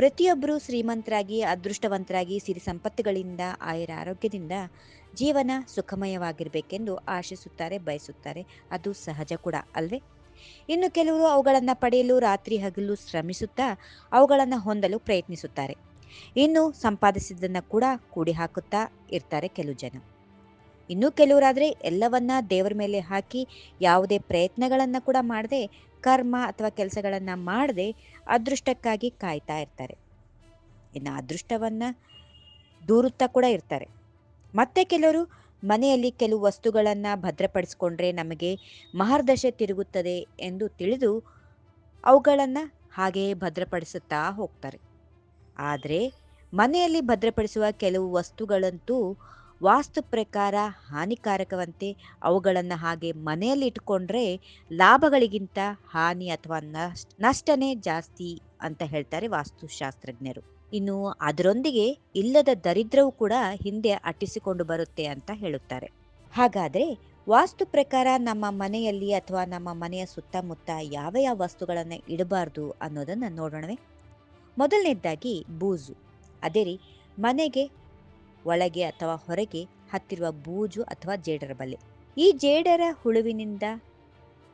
ಪ್ರತಿಯೊಬ್ಬರೂ ಶ್ರೀಮಂತರಾಗಿ, ಅದೃಷ್ಟವಂತರಾಗಿ ಸಿರಿ ಸಂಪತ್ತುಗಳಿಂದ, ಆಯರ ಆರೋಗ್ಯದಿಂದ ಜೀವನ ಸುಖಮಯವಾಗಿರಬೇಕೆಂದು ಆಶಿಸುತ್ತಾರೆ, ಬಯಸುತ್ತಾರೆ. ಅದು ಸಹಜ ಕೂಡ, ಅಲ್ವೇ? ಇನ್ನು ಕೆಲವರು ಅವುಗಳನ್ನು ಪಡೆಯಲು ರಾತ್ರಿ ಹಗಲು ಶ್ರಮಿಸುತ್ತಾ, ಅವುಗಳನ್ನು ಹೊಂದಲು ಪ್ರಯತ್ನಿಸುತ್ತಾರೆ. ಇನ್ನು ಸಂಪಾದಿಸಿದ್ದನ್ನು ಕೂಡ ಕೂಡಿ ಹಾಕುತ್ತಾ ಇರ್ತಾರೆ ಕೆಲವು ಜನ. ಇನ್ನು ಕೆಲವರಾದರೆ ಎಲ್ಲವನ್ನ ದೇವರ ಮೇಲೆ ಹಾಕಿ ಯಾವುದೇ ಪ್ರಯತ್ನಗಳನ್ನು ಕೂಡ ಮಾಡದೆ, ಕರ್ಮ ಅಥವಾ ಕೆಲಸಗಳನ್ನು ಮಾಡದೆ ಅದೃಷ್ಟಕ್ಕಾಗಿ ಕಾಯ್ತಾ ಇರ್ತಾರೆ. ಇನ್ನು ಅದೃಷ್ಟವನ್ನು ದೂರುತ್ತಾ ಕೂಡ ಇರ್ತಾರೆ. ಮತ್ತೆ ಕೆಲವರು ಮನೆಯಲ್ಲಿ ಕೆಲವು ವಸ್ತುಗಳನ್ನು ಭದ್ರಪಡಿಸಿಕೊಂಡ್ರೆ ನಮಗೆ ಮಹರ್ದಶೆ ತಿರುಗುತ್ತದೆ ಎಂದು ತಿಳಿದು ಅವುಗಳನ್ನು ಹಾಗೆಯೇ ಭದ್ರಪಡಿಸುತ್ತಾ ಹೋಗ್ತಾರೆ. ಆದರೆ ಮನೆಯಲ್ಲಿ ಭದ್ರಪಡಿಸುವ ಕೆಲವು ವಸ್ತುಗಳಂತೂ ವಾಸ್ತು ಪ್ರಕಾರ ಹಾನಿಕಾರಕವಂತೆ ಅವುಗಳನ್ನು ಹಾಗೆ ಮನೆಯಲ್ಲಿ ಇಟ್ಕೊಂಡ್ರೆ ಲಾಭಗಳಿಗಿಂತ ಹಾನಿ ಅಥವಾ ನಷ್ಟ, ನಷ್ಟನೇ ಜಾಸ್ತಿ ಅಂತ ಹೇಳ್ತಾರೆ ವಾಸ್ತುಶಾಸ್ತ್ರಜ್ಞರು. ಇನ್ನು ಅದರೊಂದಿಗೆ ಇಲ್ಲದ ದರಿದ್ರವೂ ಕೂಡ ಹಿಂದೆ ಅಟ್ಟಿಸಿಕೊಂಡು ಬರುತ್ತೆ ಅಂತ ಹೇಳುತ್ತಾರೆ. ಹಾಗಾದರೆ ವಾಸ್ತು ಪ್ರಕಾರ ನಮ್ಮ ಮನೆಯಲ್ಲಿ ಅಥವಾ ನಮ್ಮ ಮನೆಯ ಸುತ್ತಮುತ್ತ ಯಾವ ಯಾವ ವಸ್ತುಗಳನ್ನು ಇಡಬಾರ್ದು ಅನ್ನೋದನ್ನು ನೋಡೋಣವೇ. ಮೊದಲನೇದಾಗಿ ಬೂಜು ಅದೇ ರೀ ಮನೆಗೆ ಒಳಗೆ ಅಥವಾ ಹೊರಗೆ ಹತ್ತಿರುವ ಬೂಜು ಅಥವಾ ಜೇಡರ ಬಲೆ. ಈ ಜೇಡರ ಹುಳುವಿನಿಂದ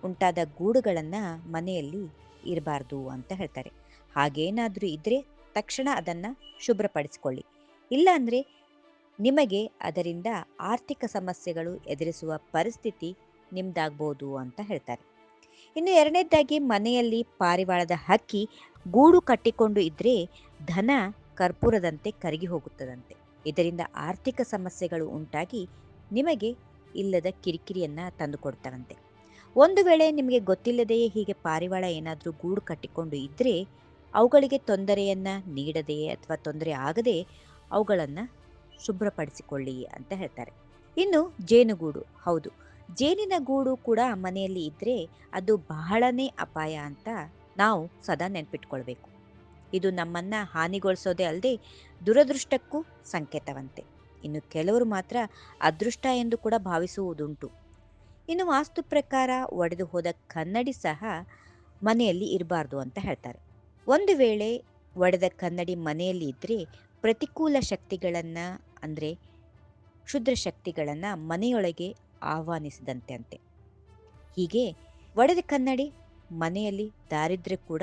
ಉಂಟಾದ ಗೂಡುಗಳನ್ನು ಮನೆಯಲ್ಲಿ ಇರಬಾರ್ದು ಅಂತ ಹೇಳ್ತಾರೆ. ಹಾಗೇನಾದರೂ ಇದ್ದರೆ ತಕ್ಷಣ ಅದನ್ನು ಶುಭ್ರಪಡಿಸಿಕೊಳ್ಳಿ. ಇಲ್ಲಾಂದರೆ ನಿಮಗೆ ಅದರಿಂದ ಆರ್ಥಿಕ ಸಮಸ್ಯೆಗಳು ಎದುರಿಸುವ ಪರಿಸ್ಥಿತಿ ನಿಮ್ದಾಗ್ಬೋದು ಅಂತ ಹೇಳ್ತಾರೆ. ಇನ್ನು ಎರಡನೇದಾಗಿ ಮನೆಯಲ್ಲಿ ಪಾರಿವಾಳದ ಹಕ್ಕಿ ಗೂಡು ಕಟ್ಟಿಕೊಂಡು ಇದ್ದರೆ ಧನ ಕರ್ಪೂರದಂತೆ ಕರಗಿ ಹೋಗುತ್ತದಂತೆ. ಇದರಿಂದ ಆರ್ಥಿಕ ಸಮಸ್ಯೆಗಳು ಉಂಟಾಗಿ ನಿಮಗೆ ಇಲ್ಲದ ಕಿರಿಕಿರಿಯನ್ನು ತಂದುಕೊಡ್ತಾರಂತೆ ಒಂದು ವೇಳೆ ನಿಮಗೆ ಗೊತ್ತಿಲ್ಲದೆಯೇ ಹೀಗೆ ಪಾರಿವಾಳ ಏನಾದರೂ ಗೂಡು ಕಟ್ಟಿಕೊಂಡು ಇದ್ದರೆ ಅವುಗಳಿಗೆ ತೊಂದರೆಯನ್ನು ನೀಡದೆಯೇ ಅಥವಾ ತೊಂದರೆ ಆಗದೆ ಅವುಗಳನ್ನು ಶುಭ್ರಪಡಿಸಿಕೊಳ್ಳಿ ಅಂತ ಹೇಳ್ತಾರೆ. ಇನ್ನು ಜೇನುಗೂಡು, ಹೌದು. ಜೇನಿನ ಗೂಡು ಕೂಡ ಮನೆಯಲ್ಲಿ ಇದ್ದರೆ ಅದು ಬಹಳನೇ ಅಪಾಯ ಅಂತ ನಾವು ಸದಾ ನೆನ್ಪಿಟ್ಕೊಳ್ಬೇಕು. ಇದು ನಮ್ಮನ್ನ ಹಾನಿಗೊಳಿಸೋದೇ ಅಲ್ಲದೆ ದುರದೃಷ್ಟಕ್ಕೂ ಸಂಕೇತವಂತೆ. ಇನ್ನು ಕೆಲವರು ಮಾತ್ರ ಅದೃಷ್ಟ ಎಂದು ಕೂಡ ಭಾವಿಸುವುದುಂಟು. ಇನ್ನು ವಾಸ್ತು ಪ್ರಕಾರ ಒಡೆದು ಹೋದ ಕನ್ನಡಿ ಸಹ ಮನೆಯಲ್ಲಿ ಇರಬಾರ್ದು ಅಂತ ಹೇಳ್ತಾರೆ. ಒಂದು ವೇಳೆ ಒಡೆದ ಕನ್ನಡಿ ಮನೆಯಲ್ಲಿ ಇದ್ದರೆ ಪ್ರತಿಕೂಲ ಶಕ್ತಿಗಳನ್ನು ಅಂದರೆ ಕ್ಷುದ್ರ ಶಕ್ತಿಗಳನ್ನು ಮನೆಯೊಳಗೆ ಆಹ್ವಾನಿಸಿದಂತೆ ಅಂತೆ. ಹೀಗೆ ಒಡೆದ ಕನ್ನಡಿ ಮನೆಯಲ್ಲಿ ದಾರಿದ್ರ್ಯ ಕೂಡ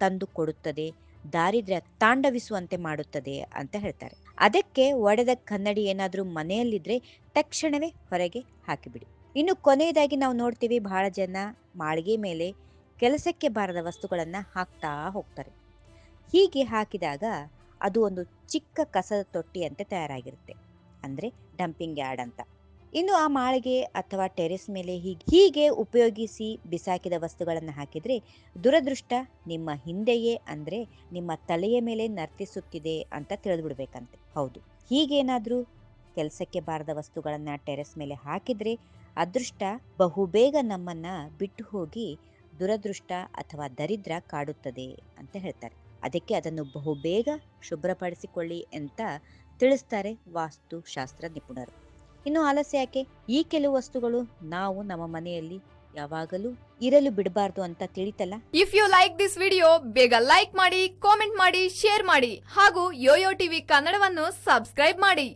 ತಂದು ಕೊಡುತ್ತದೆ, ದಾರಿದ್ರ್ಯ ತಾಂಡವಿಸುವಂತೆ ಮಾಡುತ್ತದೆ ಅಂತ ಹೇಳ್ತಾರೆ. ಅದಕ್ಕೆ ಒಡೆದ ಕನ್ನಡಿ ಏನಾದರೂ ಮನೆಯಲ್ಲಿದ್ದರೆ ತಕ್ಷಣವೇ ಹೊರಗೆ ಹಾಕಿಬಿಡಿ. ಇನ್ನು ಕೊನೆಯದಾಗಿ ನಾವು ನೋಡ್ತೀವಿ ಬಹಳ ಜನ ಮಾಳಿಗೆ ಮೇಲೆ ಕೆಲಸಕ್ಕೆ ಬಾರದ ವಸ್ತುಗಳನ್ನು ಹಾಕ್ತಾ ಹೋಗ್ತಾರೆ. ಹೀಗೆ ಹಾಕಿದಾಗ ಅದು ಒಂದು ಚಿಕ್ಕ ಕಸದ ತೊಟ್ಟಿಯಂತೆ ತಯಾರಾಗಿರುತ್ತೆ. ಅಂದರೆ ಡಂಪಿಂಗ್ ಯಾರ್ಡ್ ಅಂತ. ಇನ್ನು ಆ ಮಾಳಿಗೆ ಅಥವಾ ಟೆರೆಸ್ ಮೇಲೆ ಹೀಗೆ ಹೀಗೆ ಉಪಯೋಗಿಸಿ ಬಿಸಾಕಿದ ವಸ್ತುಗಳನ್ನು ಹಾಕಿದರೆ ದುರದೃಷ್ಟ ನಿಮ್ಮ ಹಿಂದೆಯೇ ಅಂದರೆ ನಿಮ್ಮ ತಲೆಯ ಮೇಲೆ ನರ್ತಿಸುತ್ತಿದೆ ಅಂತ ತಿಳಿದ್ಬಿಡ್ಬೇಕಂತೆ. ಹೌದು. ಹೀಗೇನಾದರೂ ಕೆಲಸಕ್ಕೆ ಬಾರದ ವಸ್ತುಗಳನ್ನು ಟೆರೆಸ್ ಮೇಲೆ ಹಾಕಿದರೆ ಅದೃಷ್ಟ ಬಹುಬೇಗ ನಮ್ಮನ್ನು ಬಿಟ್ಟು ಹೋಗಿ ದುರದೃಷ್ಟ ಅಥವಾ ದರಿದ್ರ ಕಾಡುತ್ತದೆ ಅಂತ ಹೇಳ್ತಾರೆ. ಅದಕ್ಕೆ ಅದನ್ನು ಬಹುಬೇಗ ಶುಭ್ರಪಡಿಸಿಕೊಳ್ಳಿ ಅಂತ ತಿಳಿಸ್ತಾರೆ ವಾಸ್ತುಶಾಸ್ತ್ರ ನಿಪುಣರು ಇನ್ನು ಆಲಸ್ಯ ಯಾಕೆ? ಈ ಕೆಲವು ವಸ್ತುಗಳು ನಾವು ನಮ್ಮ ಮನೆಯಲ್ಲಿ ಯಾವಾಗಲೂ ಇರಲು ಬಿಡಬಾರ್ದು ಅಂತ ತಿಳಿತಲ್ಲ? If you like this video ಬೇಗ ಲೈಕ್ ಮಾಡಿ ಕಾಮೆಂಟ್ ಮಾಡಿ ಶೇರ್ ಮಾಡಿ ಹಾಗೂ ಯೋಯೋ ಟಿವಿ ಕನ್ನಡವನ್ನು ಸಬ್ಸ್ಕ್ರೈಬ್ ಮಾಡಿ.